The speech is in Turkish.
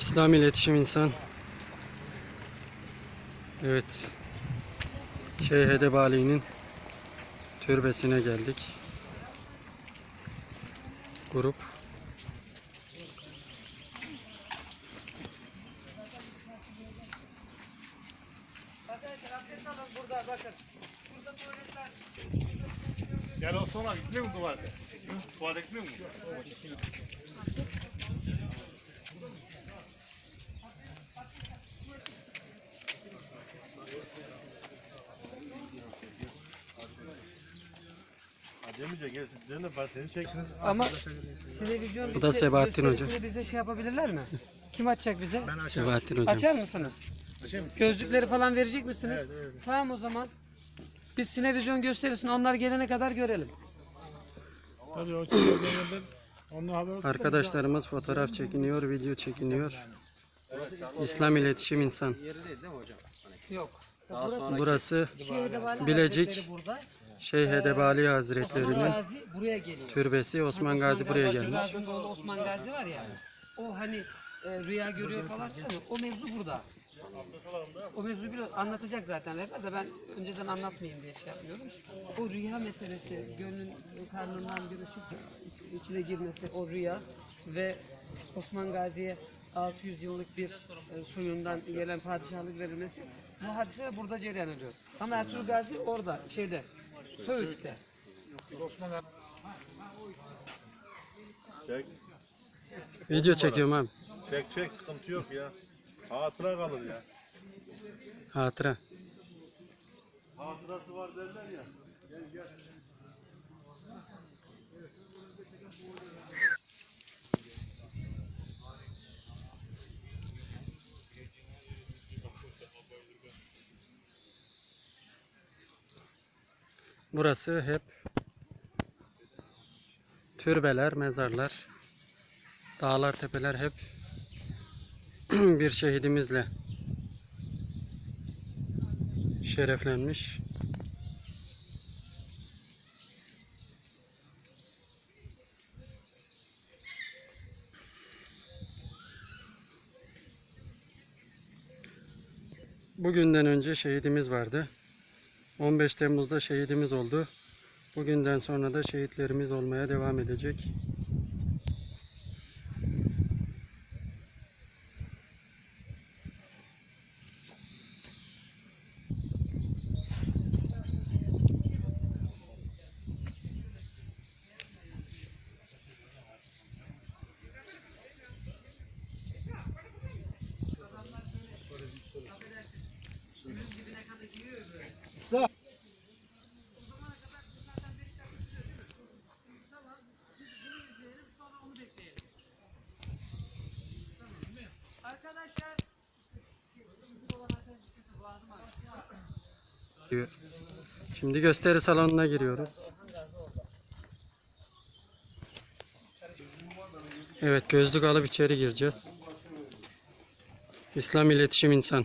İslam iletişim insan. Evet. Şeyh Edebali'nin türbesine geldik. Grup. Gel o sonra gitmiyor mu tuvalete? Tuvalete gitmiyor mu? Gelsin. Seni çeksiniz. Ama televizyon Bu da Sebahattin Hoca. bize şey yapabilirler mi? Kim açacak bize? Sebahattin hocam. Açar mısınız? Gözlükleri falan verecek misiniz? Tamam o zaman. Biz sinevizyon gösterisini onlar gelene kadar görelim. Tabii o çekerden onunla haber Arkadaşlarımız fotoğraf çekiniyor, video çekiniyor. İslam iletişim insan. Yok. Burası Burası Şeyh Edebali Bilecik. Hazretleri burada. Şeyh Edebali Hazretleri'nin Gazi buraya geliyor. türbesi. Osman Gazi buraya gelmiş. Gazi'nin oğlu Osman Gazi var ya. O hani e, rüya görüyor falan filan ya, o mevzu burada. O mevzu biraz anlatacak zaten rehber de ben önceden anlatmayayım diye şey yapmıyorum. O rüya meselesi, gönlün karnından bir ışık iç- içine girmesi, o rüya ve Osman Gazi'ye 600 yıllık bir e, soyundan gelen padişahlık verilmesi bu hadise de burada cereyan ediyor. Ama Ertuğrul Gazi orada, şeyde, Söğüt'te. Çek. Video çekiyorum abi. Çek çek sıkıntı yok ya. Hatıra kalır ya. Hatıra. Hatırası var derler ya. Gel gel. Burası hep türbeler, mezarlar, dağlar, tepeler hep bir şehidimizle şereflenmiş. Bugünden önce şehidimiz vardı. 15 Temmuz'da şehidimiz oldu. Bugünden sonra da şehitlerimiz olmaya devam edecek. Arkadaşlar Şimdi gösteri salonuna giriyoruz. Evet gözlük alıp içeri gireceğiz. İslam iletişim insan.